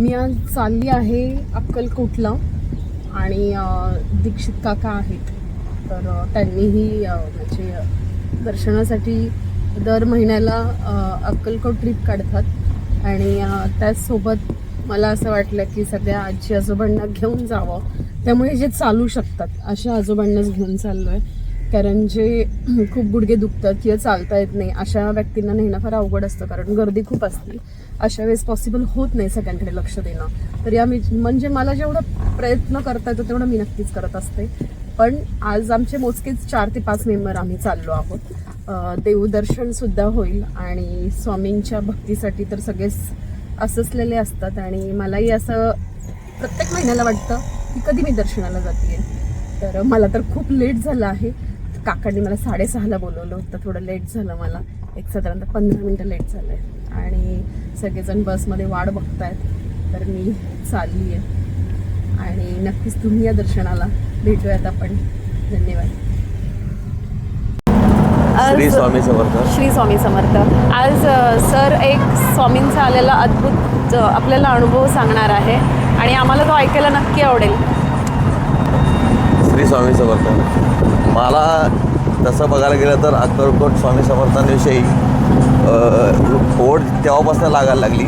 मी आज चालली आहे अक्कलकोटला आणि दीक्षित काका आहेत. तर त्यांनीही म्हणजे दर्शनासाठी दर महिन्याला अक्कलकोट ट्रिप काढतात. आणि त्याचसोबत मला असं वाटलं की सगळ्या आजी आजोबांना घेऊन जावं. त्यामुळे जे चालू शकतात अशा आजोबांनाच घेऊन चाललो आहे कारण जे खूप गुडघे दुखतात किंवा चालता येत नाही अशा व्यक्तींना नेणं फार अवघड असतं कारण गर्दी खूप असते. अशा वेळेस पॉसिबल होत नाही सगळ्यांकडे लक्ष देणं. तर या मी म्हणजे मला जेवढं प्रयत्न करता येतो तेवढं मी नक्कीच करत असते. पण आज आमचे मोजकेच चार ते पाच मेंबर आम्ही चाललो आहोत. देवदर्शनसुद्धा होईल आणि स्वामींच्या भक्तीसाठी तर सगळेच अससलेले असतात आणि मलाही असं प्रत्येक महिन्याला वाटतं की कधी मी दर्शनाला जाते तर मला तर खूप लेट झालं आहे. काकांनी मला साडेसहाला बोलवलं होतं. थोडं लेट झालं मला. एक साधारणतः पंधरा मिनटं लेट झालं आहे आणि सगळेजण बसमध्ये वाट बघतायत. तर मी चालली आहे आणि नक्कीच तुम्ही या दर्शनाला भेटूयात आपण. धन्यवाद. श्री स्वामी समर्थ. श्री स्वामी समर्थ. आज सर एक स्वामींचा आलेला अद्भुत आपल्याला अनुभव सांगणार आहे. आणि आम्हाला तो ऐकायला नक्की आवडेल. श्री स्वामी समर्थ. मला तसं बघायला गेलं तर अक्कलकोट स्वामी समर्थांविषयी ओढ तेव्हापासून लागायला लागली.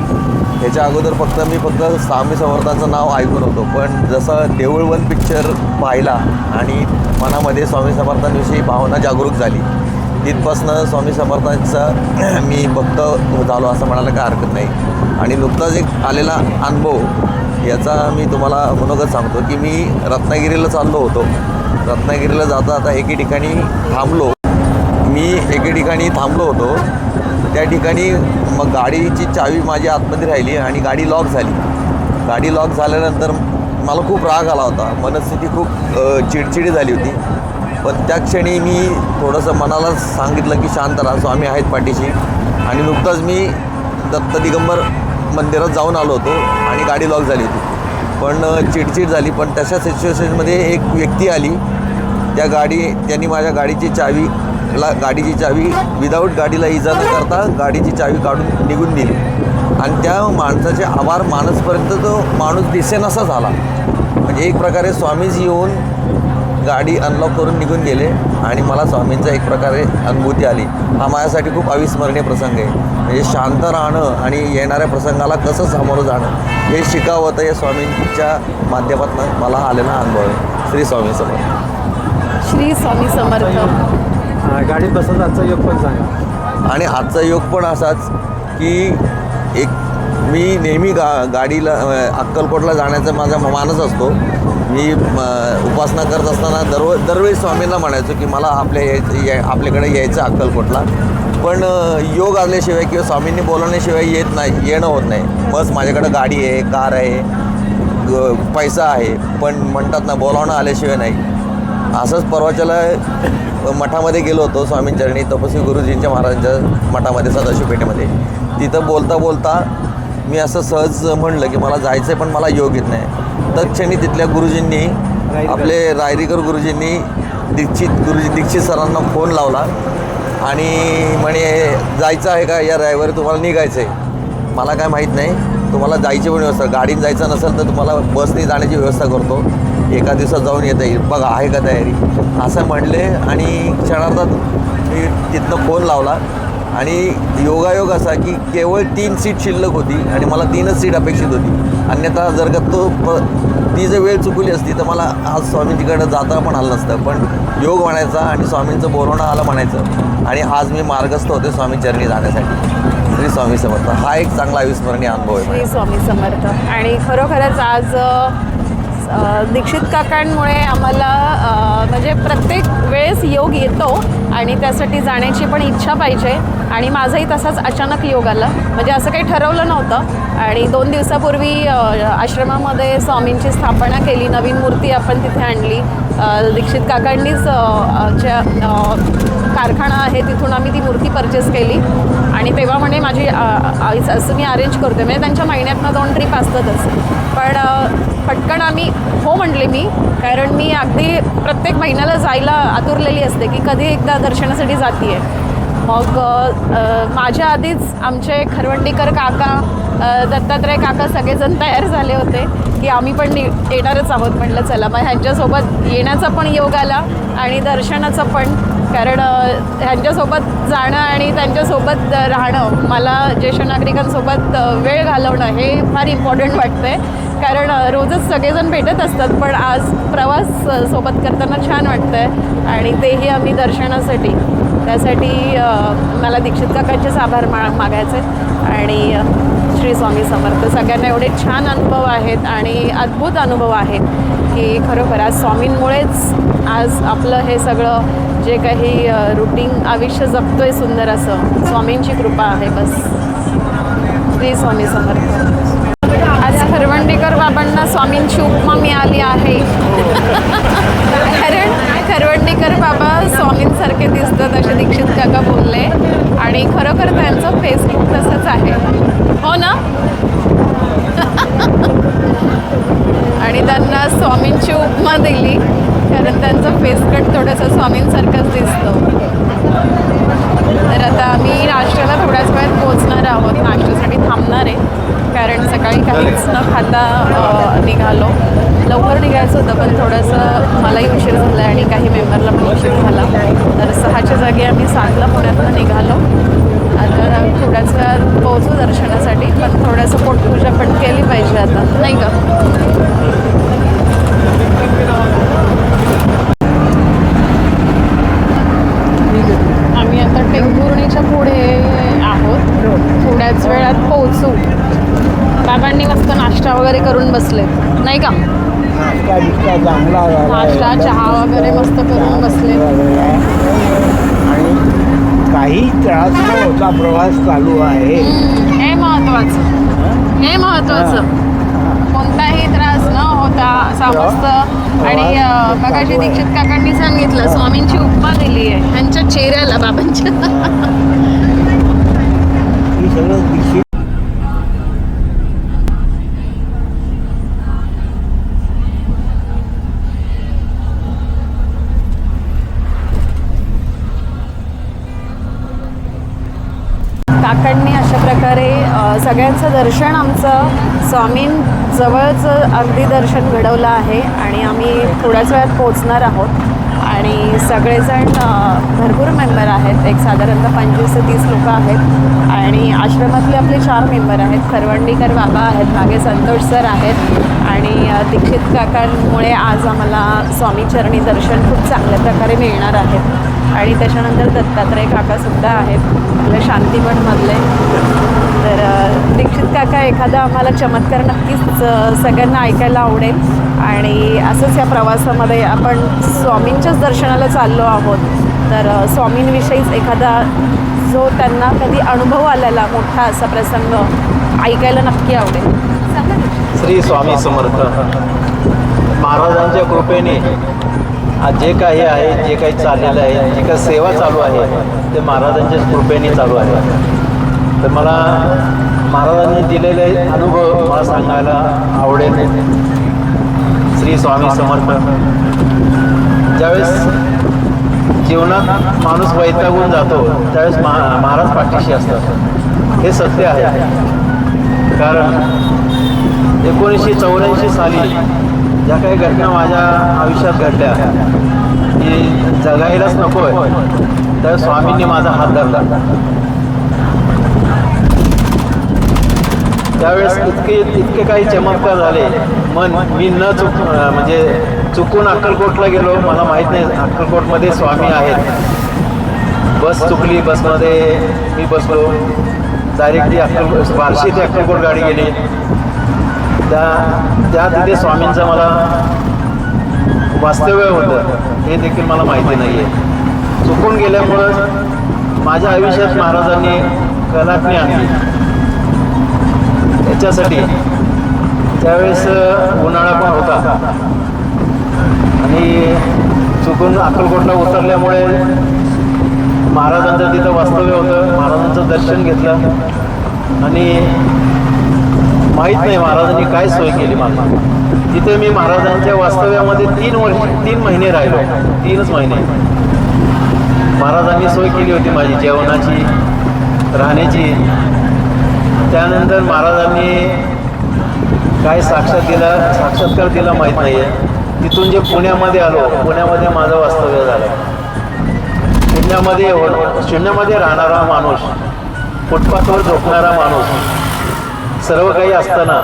ह्याच्या अगोदर फक्त मी फक्त स्वामी समर्थांचं नाव ऐकून होतो. पण जसं देऊळ वन पिक्चर पाहिला आणि मनामध्ये स्वामी समर्थांविषयी भावना जागरूक झाली तिथपासनं स्वामी समर्थांचा मी भक्त झालो असं म्हणायला काय हरकत नाही. आणि नुकताच एक आलेला अनुभव याचा मी तुम्हाला मनोगत सांगतो की मी रत्नागिरीला चाललो होतो. रत्नागिरीला जाता आता एके ठिकाणी थांबलो. मी एके ठिकाणी थांबलो होतो. त्या ठिकाणी मग गाडीची चावी माझी आतमध्ये राहिली आणि गाडी लॉक झाली. गाडी लॉक झाल्यानंतर मला खूप राग आला होता. मनस्थिती खूप चिडचिडी झाली होती. पण त्या क्षणी मी थोडंसं मनाला सांगितलं की शांत राहा स्वामी आहेत पाठीशी. आणि नुकताच मी दत्त दिगंबर मंदिरात जाऊन आलो होतो आणि गाडी लॉक झाली होती. पण चिडचिड झाली. पण तशा सिच्युएशनमध्ये एक व्यक्ती आली. त्या गाडी त्यांनी माझ्या गाडीची चावी ला गाडीची चावी विदाऊट गाडीला इजा न करता गाडीची चावी काढून निघून दिली आणि त्या माणसाचे आभार मानसपर्यंत तो माणूस दिसेनासा झाला. म्हणजे एक प्रकारे स्वामीज येऊन गाडी अनलॉक करून निघून गेले आणि मला स्वामींचा एक प्रकारे अनुभूती आली. हा माझ्यासाठी खूप अविस्मरणीय प्रसंग आहे. म्हणजे शांत राहणं आणि येणाऱ्या प्रसंगाला कसं सामोरं जाणं हे शिकावं तर या स्वामींच्या माध्यमातून मला आलेला अनुभव आहे. श्री स्वामी श्री स्वामी समर्थ. हा, गाडीत बसायचा आजचा योग पण सांगा. आणि आजचा योग पण असाच की एक मी नेहमी गा गाडीला अक्कलकोटला जाण्याचा माझा मानस असतो. मी उपासना करत असताना दरव दरवेळी स्वामींना म्हणायचो की मला आपल्या यायचं या आपल्याकडे यायचं अक्कलकोटला. पण योग आल्याशिवाय किंवा स्वामींनी बोलवण्याशिवाय येत नाही येणं होत नाही. बस माझ्याकडे गाडी आहे कार आहे ग- पैसा आहे. पण म्हणतात ना बोलावणं आल्याशिवाय नाही. असंच परवाच्याला मठामध्ये गेलो होतो स्वामींचरणी तपस्वी गुरुजींच्या महाराजांच्या मठामध्ये सदाशिव पेठेमध्ये. तिथं बोलता बोलता मी असं सहज म्हणलं की मला जायचं आहे पण मला योग येत नाही. तत्क्षणी तिथल्या गुरुजींनी आपले रायरीकर गुरुजींनी दीक्षित गुरुजी दीक्षित सरांना फोन लावला आणि म्हणे जायचं आहे का या रविवारी तुम्हाला निघायचं आहे मला काय माहीत नाही. तुम्हाला जायची पण व्यवस्था गाडीने जायचं नसेल तर तुम्हाला बसने जाण्याची व्यवस्था करतो. एका दिवसात जाऊन येता येईल. बघा आहे का तयारी? असं म्हणले आणि क्षणार्धात मी तिथनं फोन लावला. आणि योगायोग असा की केवळ तीन सीट शिल्लक होती आणि मला तीनच सीट अपेक्षित होती. अन्यथा जर का तो प ती जर वेळ चुकली असती तर मला आज स्वामींजीकडं जाता पण आलं नसतं. पण योग म्हणायचा आणि स्वामींचं बोलवणं आलं म्हणायचं. आणि आज मी मार्गस्थ होते स्वामी चरणी जाण्यासाठी. श्री स्वामी समर्थ. हा एक चांगला अविस्मरणीय अनुभव आहे स्वामी समर्थ. आणि खरोखरच आज दीक्षित काकांमुळे आम्हाला म्हणजे प्रत्येक वेळेस योग येतो आणि त्यासाठी जाण्याची पण इच्छा पाहिजे. आणि माझाही तसाच अचानक योग आला. म्हणजे असं काही ठरवलं नव्हतं. आणि दोन दिवसापूर्वी आश्रमामध्ये स्वामींची स्थापना केली नवीन मूर्ती आपण तिथे आणली. दीक्षित काकांनीच अ, ज्या कारखाना आहे तिथून आम्ही ती मूर्ती परचेस केली. आणि तेव्हा म्हणे माझी आईच असं मी अरेंज करते म्हणजे त्यांच्या महिन्यातनं दोन ट्रिप असतातच. पण पटकन आम्ही हो म्हणले मी कारण मी अगदी प्रत्येक महिन्याला जायला आतुरलेली असते की कधी एकदा दर्शनासाठी जाते मग माझ्या आधीच आमचे खरवंडीकर काका दत्तात्रय काका सगळेजण तयार झाले होते की आम्ही पण येणारच आहोत. म्हटलं चला मग ह्यांच्यासोबत येण्याचा पण योग आला आणि दर्शनाचा पण कारण ह्यांच्यासोबत जाणं आणि त्यांच्यासोबत राहणं मला ज्येष्ठ नागरिकांसोबत वेळ घालवणं हे फार इम्पॉर्टंट वाटतं आहे कारण रोजच सगळेजण भेटत असतात पण आज प्रवास सोबत करताना छान वाटतं आहे आणि तेही आम्ही दर्शनासाठी. त्यासाठी मला दीक्षित काकांचेच आभार मा मागायचे आणि श्री स्वामी समर्थ सगळ्यांना एवढे छान अनुभव आहेत आणि अद्भुत अनुभव आहेत की खरोखर आज स्वामींमुळेच आज आपलं हे सगळं जे काही रुटीन आयुष्य जगतोय सुंदर असं. स्वामींची कृपा आहे बस. श्री स्वामी समर्थ. आज खरवंडीकर बाबांना स्वामींची उपमा मिळाली आहे. कारण खरवंडीकर बाबा स्वामींसारखे दिसतात असे दीक्षित काका बोलले. आणि खरोखर त्यांचं फेसबुक तसंच आहे. हो ना? आणि त्यांना स्वामींची उपमा दिली. कारण त्यांचं फेसकट थोडंसं स्वामींसारखंच दिसतं. तर आता आम्ही नाश्त्याला थोड्याच वेळात पोहोचणार आहोत. नाश्त्यासाठी थांबणार आहे. कारण सकाळी काहीच न खाता निघालो. लवकर निघायचं होतं पण थोडंसं मलाही उशीर झाला आणि काही मेंबरला पण उशीर झाला. तर सहाच्या जागी आम्ही सातला पुण्यातून निघालो. आता थोड्याच वेळात पोहोचू दर्शनासाठी पण थोडंसं पोटपूजा पण केली पाहिजे आता. नाही का आम्ही आता टेंभुर्णीच्या पुढे आहोत. थोड्याच वेळात पोहोचू. बाबांनी मस्त नाश्ता वगैरे करून बसले नाही का? नाश्ता. चहा वगैरे मस्त करून बसले. आणि काही त्रास न होता. प्रवास चालू आहे. हे महत्वाचं. हे महत्वाचं. कोणताही त्रास न होता असा मस्त आणि मगाशी दीक्षित काकांनी सांगितलं स्वामींची उपमा दिली आहे ह्यांच्या चेहऱ्याला बाबांच्या. काकांनी सगळ्यांचं दर्शन आमचं. स्वामींजवळचं अगदी दर्शन घडवलं आहे आणि आम्ही थोड्याच वेळात पोचणार आहोत. आणि सगळेजण भरपूर मेंबर आहेत. एक साधारणतः पंचवीस ते तीस लोक आहेत. आणि आश्रमातले आपले चार मेंबर आहेत. खरवंडीकर बाबा आहेत मागे संतोष सर आहेत. आणि दीक्षित काकांमुळे आज आम्हाला स्वामीचरणी दर्शन खूप चांगल्या प्रकारे मिळणार आहेत आणि त्याच्यानंतर दत्तात्रय काकासुद्धा आहेत. आपल्या शांतीमठमधले दीक्षित काका एखादा आम्हाला चमत्कार नक्कीच सगळ्यांना ऐकायला आवडेल. आणि असंच या प्रवासामध्ये आपण स्वामींच्याच दर्शनाला चाललो आहोत. तर स्वामींविषयीच एखादा जो त्यांना कधी अनुभव आलेला मोठा असा प्रसंग ऐकायला नक्की आवडेल. श्री स्वामी समर्थ. महाराजांच्या कृपेने जे काही आहे जे काही चाललेलं आहे जे काही सेवा चालू आहे ते महाराजांच्या कृपेने चालू आहे. तर मला महाराजांनी दिलेले अनुभव मला सांगायला आवडेल. श्री स्वामी समर्थ. ज्यावेळेस जीवनात माणूस वैतागून जातो त्यावेळेस महा महाराज पाठीशी असतात. हे सत्य आहे. कारण एकोणीसशे चौऱ्याऐंशी साली ज्या काही घटना माझ्या आयुष्यात घडल्या की जगायलाच नको आहे तर स्वामींनी माझा हात धरला. त्यावेळेस इतके इतके काही चमत्कार झाले मन मी न चुक म्हणजे चुकून अक्कलकोटला गेलो. मला माहीत नाही अक्कलकोटमध्ये स्वामी आहेत. बस चुकली बसमध्ये मी बसलो. डायरेक्टली अक्कल बार्शी ते अक्कलकोट गाडी गेली. त्या त्या तिथे स्वामींचं मला वास्तव्य होतं. हे देखील मला माहिती नाही आहे चुकून गेल्यामुळं माझ्या आयुष्यात महाराजांनी कलाटणी आणली. त्याच्यासाठी त्यावेळेस उन्हाळा पण होता. आणि चुकून अक्कलकोटला उतरल्यामुळे महाराजांचं तिथं वास्तव्य होतं. महाराजांचं दर्शन घेतलं. आणि माहीत नाही महाराजांनी काय सोय केली मला. तिथे मी महाराजांच्या वास्तव्यामध्ये तीन वर्ष तीन महिने राहिलो. तीनच महिने. महाराजांनी सोय केली होती माझी जेवणाची राहण्याची. त्यानंतर महाराजांनी काय साक्षात दिला साक्षात्कार दिला माहीत नाही आहे तिथून जे पुण्यामध्ये आलो पुण्यामध्ये माझं वास्तव्य झालं. शून्यामध्ये शून्यामध्ये राहणारा माणूस फुटपाथवर झोपणारा माणूस सर्व काही असताना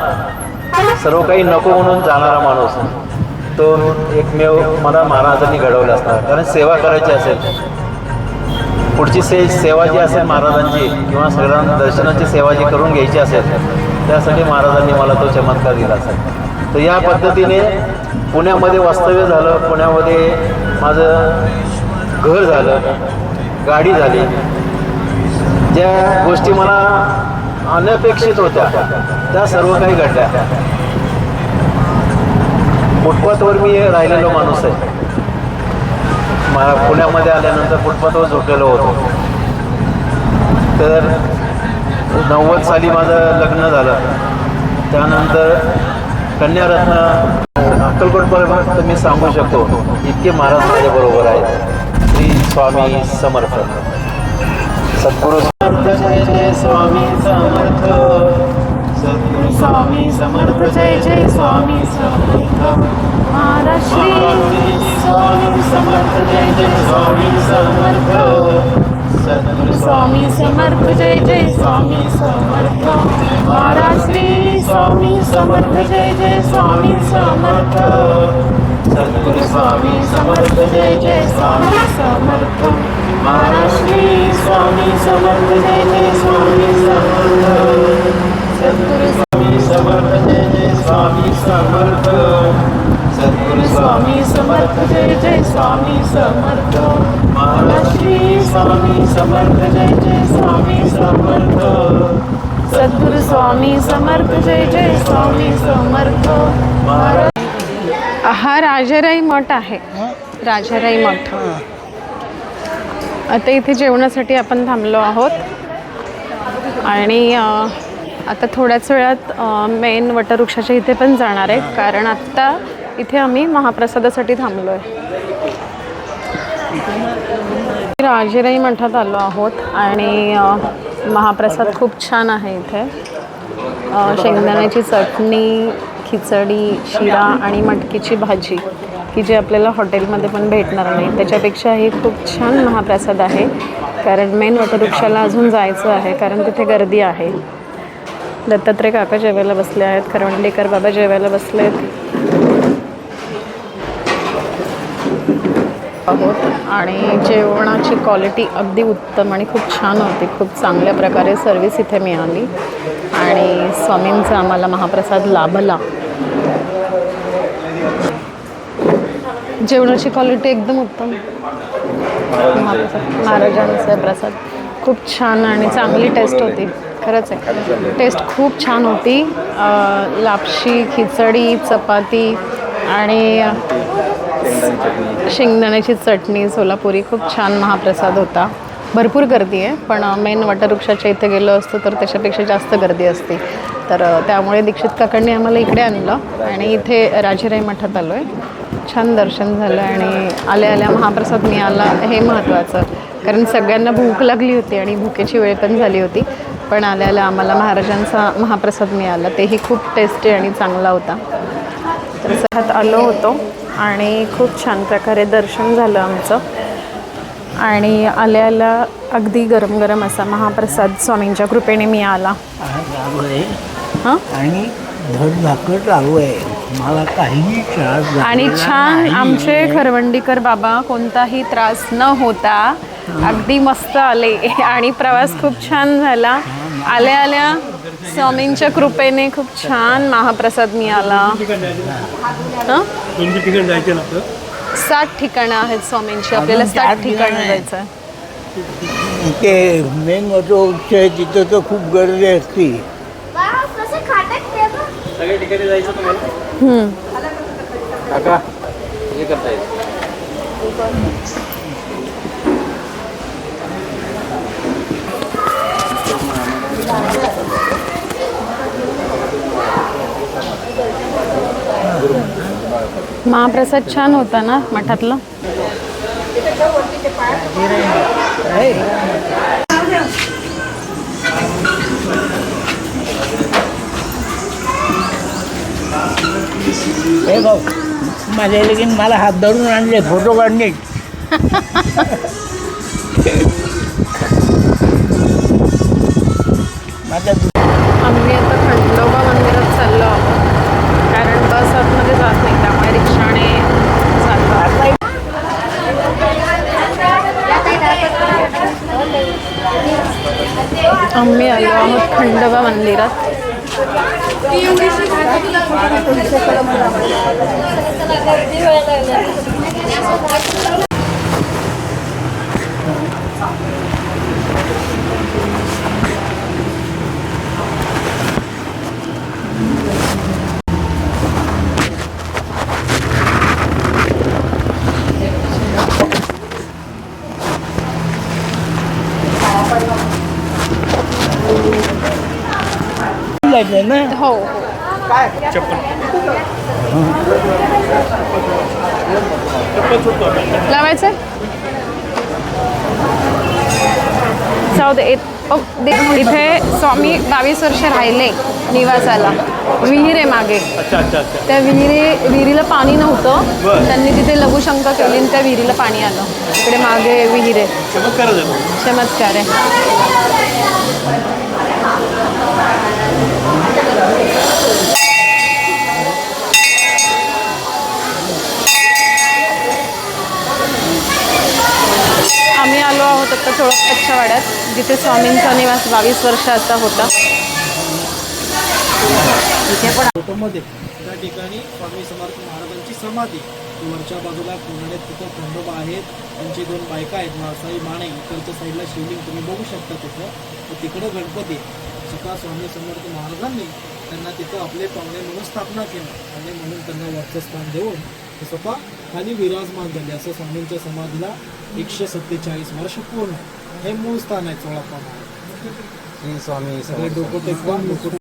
सर्व काही नको म्हणून जाणारा माणूस तो एकमेव मला महाराजांनी घडवला असता कारण सेवा करायची असेल पुढची से सेवा जी असेल महाराजांची किंवा सगळ्यांना दर्शनाची सेवा जी करून घ्यायची असेल त्यासाठी महाराजांनी मला तो चमत्कार दिला असेल. तर या पद्धतीने पुण्यामध्ये वास्तव्य झालं पुण्यामध्ये माझं घर झालं गाडी झाली. ज्या गोष्टी मला अनपेक्षित होत्या त्या सर्व काही घडल्या. फुटपाथवर मी राहिलेलो माणूस आहे. मला पुण्यामध्ये आल्यानंतर फुटपाथवर झोपलेलो होतो. तर नव्वद साली माझं लग्न झालं. त्यानंतर कन्यारत्न अक्कलकोटपर्यंत मी सांगू शकतो इतके महाराज माझ्याबरोबर आहेत. श्री स्वामी समर्थ. सद्गुरू स्वामी समर्थ. स्वामी समर्थ जय जय स्वामी समर्थ। महाराज स्वामी समर्थ जय जय स्वामी समर्थ। स्वामी समर्थ जय जय स्वामी समर्थ। महाराज श्री स्वामी समर्थ जय जय स्वामी समर्थ। सद्गुरु स्वामी समर्थ जय जय स्वामी समर्थ। महाराज श्री स्वामी समर्थ जय जय स्वामी समर्थ। स्वामी समर्थ जय जय स्वामी समर्थ सद्गुरू स्वामी समर्थ जय जय स्वामी समर्थ. स्वामी समर्थ जय जय स्वामी समर्थ. सद्गुरु स्वामी समर्थ जय जय स्वामी समर्थ. महाराज हा राजाराई मठ आहे. राजाराई मठ. आता इथे जेवणासाठी आपण थांबलो आहोत. आणि आता थोड्याच वेळात मेन वटवृक्षाच्या इथे पण जाणार आहे कारण आत्ता इथे आम्ही महाप्रसादासाठी थांबलो आहे राजेराई मठात आलो आहोत आणि महाप्रसाद खूप छान आहे इथे. शेंगदाण्याची चटणी खिचडी शिरा आणि मटकीची भाजी की जी आपल्याला हॉटेलमध्ये पण भेटणार नाही. त्याच्यापेक्षा हे खूप छान महाप्रसाद आहे. कारण मेन वटवृक्षाला अजून जायचं आहे कारण तिथे गर्दी आहे. दत्तात्रय काका जेवायला बसले आहेत करवंडेकर बाबा जेवायला बसले आहेत आहोत आणि जेवणाची क्वालिटी अगदी उत्तम आणि खूप छान होती. खूप चांगल्या प्रकारे सर्विस इथे मिळाली. आणि स्वामींचा आम्हाला महाप्रसाद लाभला. जेवणाची क्वालिटी एकदम उत्तम. महाप्रसाद महाराजांचा प्रसाद. खूप छान आणि चांगली टेस्ट होती. खरंच आहे. टेस्ट खूप छान होती. लापशी खिचडी चपाती आणि शेंगदाण्याची चटणी सोलापुरी. खूप छान महाप्रसाद होता. भरपूर गर्दी आहे पण मेन वटवृक्षाच्या इथे गेलो असतो तर त्याच्यापेक्षा जास्त गर्दी असते. तर त्यामुळे दीक्षित काकांनी आम्हाला इकडे आणलं आणि इथे राजेराई मठात आलो आहे छान दर्शन झालं आणि आल्या आल्या महाप्रसाद मिळाला हे महत्त्वाचं. कारण सगळ्यांना भूक लागली होती आणि भुकेची वेळ पण झाली होती. पण आल्या आल्या आम्हाला महाराजांचा महाप्रसाद मिळाला. तेही खूप टेस्टी आणि चांगला होता. तर सहात आलो होतो आणि खूप छान प्रकारे दर्शन झालं आमचं. आणि आल्या आल्या अगदी गरम गरम असा महाप्रसाद स्वामींच्या कृपेने मिळाला. हां? आणि धडधाकट चालू आहे. मला काहीही त्रास आणि छान. आमचे खरवंडीकर बाबा कोणताही त्रास न होता अगदी मस्त आले आणि प्रवास खूप छान झाला आल्या आल्या स्वामींच्या कृपेने खूप छान महाप्रसाद मिळाला हं? ठिकाण जायचं ना आपलं सात ठिकाणं आहेत स्वामींची आपल्याला अजून चार सात ठिकाणं ठिकाणं आहेत. जायचं आहे ते मेन वटवृक्ष आहे तिथं तर खूप गर्दी असते सगळ्या ठिकाणी जायचं तुम्हाला. काका हे करता येईल महाप्रसाद छान होता ना मठातला? हे भाऊ माझ्या लगीन मला हात धरून आणले फोटो काढणे माझ्या आम्ही आता खंडोबा मंदिरात चाललो आहोत कारण बस आतमध्ये जात नाही त्यामुळे रिक्षाने चाललो आहोत. आम्ही आलो आहोत खंडोबा मंदिरात लागले ना हो हो लावायचं? जाऊ दे इथे स्वामी बावीस वर्ष राहिले निवासाला. विहीर आहे मागे. त्या विहिरी विहिरीला पाणी नव्हतं. त्यांनी तिथे लघुशंका केली आणि त्या विहिरीला पाणी आलं. इकडे मागे विहीर आहे. चमत्कार आहे. शकता आलो वाड्यात जिथे स्वामींचा निवास बावीस वर्षाचा होता. फोटोमध्ये त्या ठिकाणी स्वामी समर्थ महाराजांची समाधी. वरच्या बाजूला कोणाड्यात तिथं खंडोबा आहेत त्यांची दोन बायका आहेत मासाई माने. इकडच्या साईडला शिवलिंग तुम्ही बघू शकता तिथं. तर तिकडं गणपती. स्वतः स्वामी समर्थ महाराजांनी त्यांना तिथं आपले पाहुणे म्हणून स्थापना केली. आणि म्हणून त्यांना वरचं स्थान देऊन स्वतः खाली विराजमान झाले. असं स्वामींच्या समाधीला एकशे सत्तेचाळीस वर्ष पूर्ण हे मूळ स्थान आहे महाराज स्वामी सगळे डोकं टेकून डोकं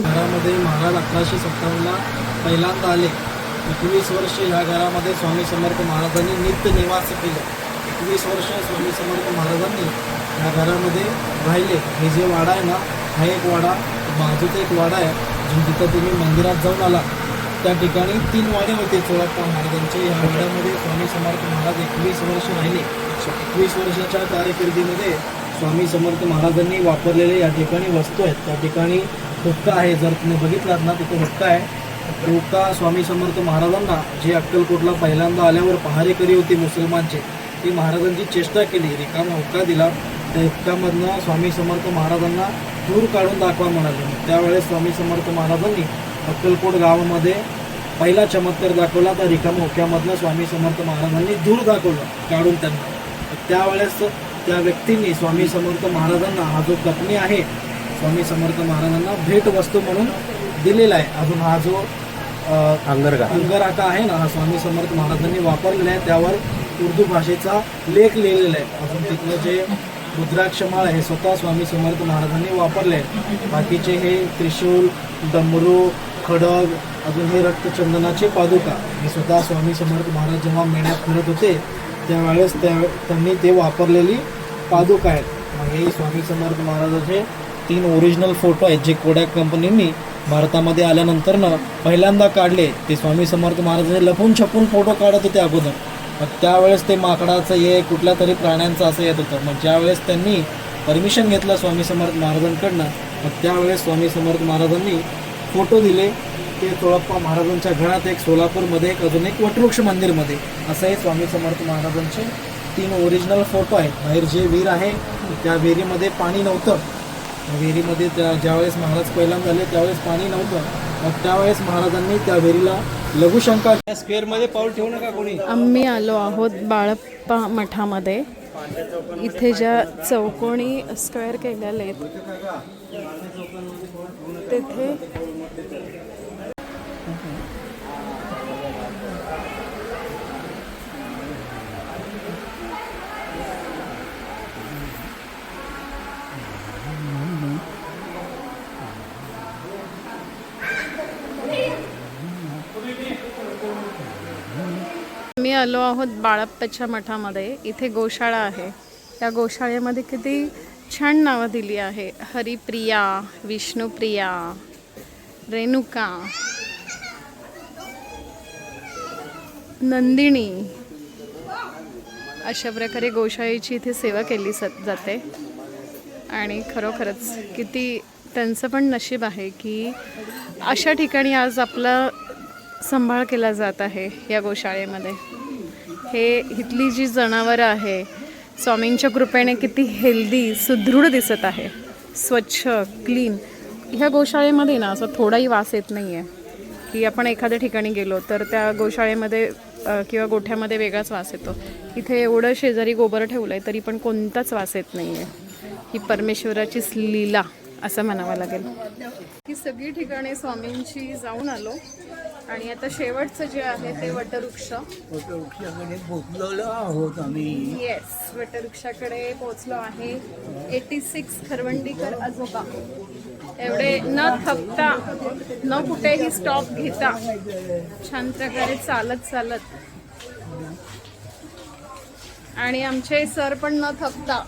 घरामध्ये महाराज अकराशे सत्तावन्नला पहिल्यांदा आले. एकवीस वर्ष ह्या घरामध्ये स्वामी समर्थ महाराजांनी नित्य निवास केले. एकवीस वर्ष स्वामी समर्थ महाराजांनी ह्या घरामध्ये राहिले. हे जे वाडा आहे ना हा एक वाडा बाजूचा एक वाडा आहे जो तिथं तुम्ही मंदिरात जाऊन आला. त्या ठिकाणी तीन वाडे होते चोळप्पा महाराजांचे. या वाड्यामध्ये स्वामी समर्थ महाराज एकवीस वर्ष राहिले. एकवीस वर्षाच्या कारकिर्दीमध्ये स्वामी समर्थ महाराजांनी वापरलेले या ठिकाणी वस्तू आहेत. त्या ठिकाणी हुक्का आहे. जर तुम्ही बघितलात ना तिथे हुक्का आहे. तो स्वामी समर्थ महाराजांना जे अक्कलकोटला पहिल्यांदा आल्यावर पहारेकरी होती मुसलमानचे ती महाराजांची चेष्टा केली. रिकामा हुक्का दिला. त्या हुक्कामधनं स्वामी समर्थ महाराजांना दूर काढून दाखवा म्हणाले. त्यावेळेस स्वामी समर्थ महाराजांनी अक्कलकोट गावामध्ये पहिला चमत्कार दाखवला. तर रिकामा हुक्यामधनं स्वामी समर्थ महाराजांनी दूर दाखवलं काढून त्यांना. त्यावेळेस त्या व्यक्तींनी स्वामी समर्थ महाराजांना हा जो पत्नी आहे स्वामी समर्थ महाराजांना भेट वस्तू म्हणून दिलेला आहे. अजून हा जो अं, अंगरगा. अंगराका आहे ना हा स्वामी समर्थ महाराजांनी वापरलेला आहे त्यावर उर्दू भाषेचा लेख लिहिलेला आहे. अजून तिथलं जे रुद्राक्षमाळ आहे स्वतः स्वामी समर्थ महाराजांनी वापरले आहे बाकीचे हे त्रिशूल डमरू खडग अजून हे रक्तचंदनाचे पादुका हे स्वतः स्वामी समर्थ महाराज जेव्हा मेळ्यात फिरत होते त्यावेळेस त्या त्यांनी ते वापरलेली पादुका आहेत. मग हे स्वामी समर्थ महाराजाचे तीन ओरिजिनल फोटो आहेत जे कोडॅक कंपनीने भारतामध्ये आल्यानंतरनं पहिल्यांदा काढले ते स्वामी समर्थ महाराजांनी लपून छपून फोटो काढत होते अगोदर. मग त्यावेळेस ते माकडाचं ये कुठल्या तरी प्राण्यांचं असं येत होतं. मग ज्यावेळेस त्यांनी परमिशन घेतलं स्वामी समर्थ महाराजांकडनं मग त्यावेळेस स्वामी समर्थ महाराजांनी फोटो दिले. ते चोळप्पा महाराजांच्या घरात एक सोलापूरमध्ये एक अजून एक वटवृक्ष मंदिरमध्ये. असं हे स्वामी समर्थ महाराजांचे तीन ओरिजिनल फोटो आहेत. बाहेर जे विहीर आहे त्या विहिरीमध्ये पाणी नव्हतं. विहिरीमध्ये त्या ज्यावेळेस महाराज पहिल्यांदा आले त्यावेळेस पाणी नव्हतं. मग त्यावेळेस महाराजांनी त्या विहिरीला लघुशंका स्क्वेअरमध्ये पाऊल ठेवू नका कोणी. आम्ही आलो आहोत बाळप्पा मठामध्ये. इथे ज्या चौकोनी स्क्वेअर केलेले आहेत तेथे आलो आहोत बाळप्पाच्या मठामध्ये. इथे गोशाळा आहे. त्या गोशाळेमध्ये किती छान नावं दिली आहे. हरिप्रिया विष्णुप्रिया रेणुका नंदिनी. अशा प्रकारे गोशाळेची इथे सेवा केली सत जाते. आणि खरोखरच किती त्यांचं पण नशीब आहे की अशा ठिकाणी आज आपला सांभाळ केला जात आहे या गोशाळेमध्ये. हे इथली जी जनावरं आहे स्वामींच्या कृपेने किती हेल्दी सुदृढ दिसत आहे. स्वच्छ क्लीन ह्या गोशाळेमध्ये ना असं थोडाही वास येत नाही आहे की आपण एखाद्या ठिकाणी गेलो तर त्या गोशाळेमध्ये किंवा गोठ्यामध्ये वेगळाच वास येतो. इथे एवढं शेजारी गोबर ठेवलं आहे तरी पण कोणताच वास येत नाही आहे ही परमेश्वराचीच लीला असं म्हणावं लागेल. ही सगळी ठिकाणे स्वामींची जाऊन आलो. आणि आता शेवटचं जे आहे ते वटवृक्ष. वृक्षाकडे पोचलेलो आहोत आम्ही. येस वटवृक्षाकडे पोहोचलो आहे. एटी सिक्स खरवंडीकर आजोबा. एवढे न थकता न कुठेही स्टॉप घेता छान प्रकारे चालत चालत. आणि आमचे सर पण न थकता.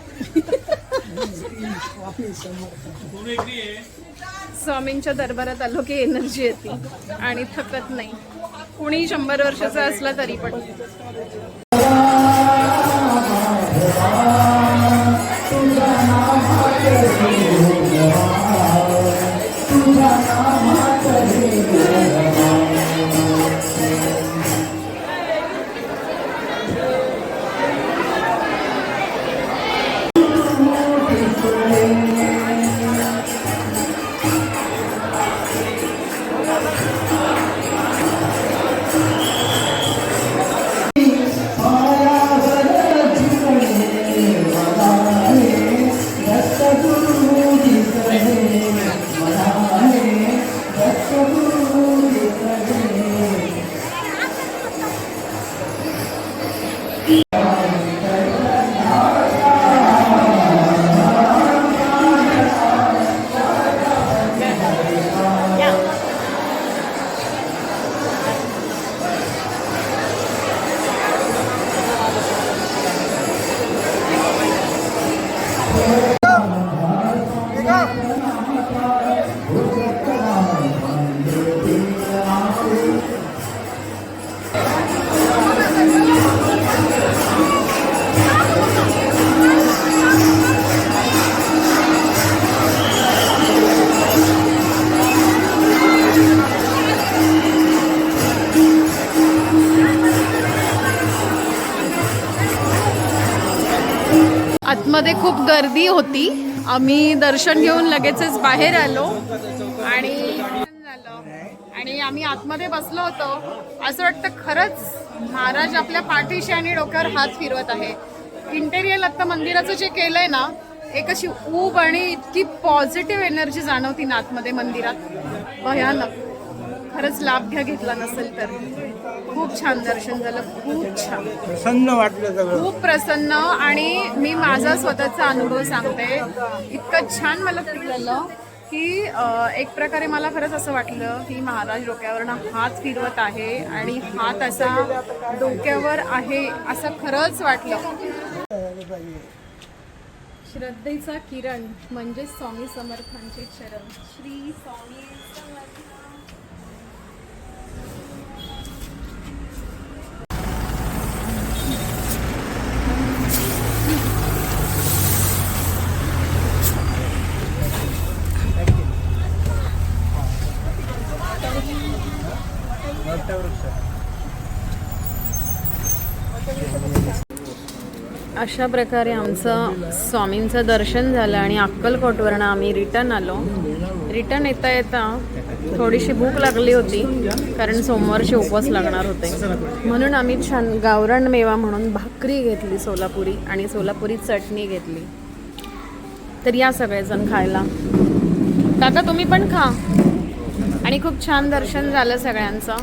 स्वामींच्या दरबारात आलो की एनर्जी येते आणि थकत नाही. कुणी शंभर वर्षाचा असला तरी पण. मध्ये खूप गर्दी होती. आम्ही दर्शन घेऊन लगेचच बाहेर आलो. आणि आणि आम्ही आतमध्ये बसलो होतो. असं वाटतं खरंच महाराज आपल्या पाठीशी आणि डोक्यावर हात फिरवत आहे. इंटेरियर आत्ता मंदिराचं जे केलंय ना एक अशी ऊब आणि इतकी पॉझिटिव्ह एनर्जी जाणवती ना आतमध्ये मंदिरात. भयानक. खरंच लाभ घ्या घेतला नसेल तर. खूप छान दर्शन झालं खूप छान. प्रसन्न वाटलं सगळं. खूप प्रसन्न आणि मी माझा स्वतःचा अनुभव सांगते. इतकं छान मला फील झालं की एक प्रकारे मला खरंच असं वाटलं की महाराज डोक्यावरनं हात फिरवत आहे आणि हात असा डोक्यावर आहे असं खरंच वाटलं. श्रद्धेचा किरण म्हणजे स्वामी समर्थांचे चरण. श्री स्वामी अशा प्रकारे आमचं स्वामींचं दर्शन झालं आणि अक्कलकोटवरनं आम्ही रिटर्न आलो. रिटर्न येता येता थोडीशी भूक लागली होती कारण सोमवारचे उपवास लागणार होते. म्हणून आम्ही छान गावरान मेवा म्हणून भाकरी घेतली सोलापुरी आणि सोलापुरी चटणी घेतली. तर या सगळेजण खायला. काका तुम्ही पण खा. आणि खूप छान दर्शन झालं सगळ्यांचं.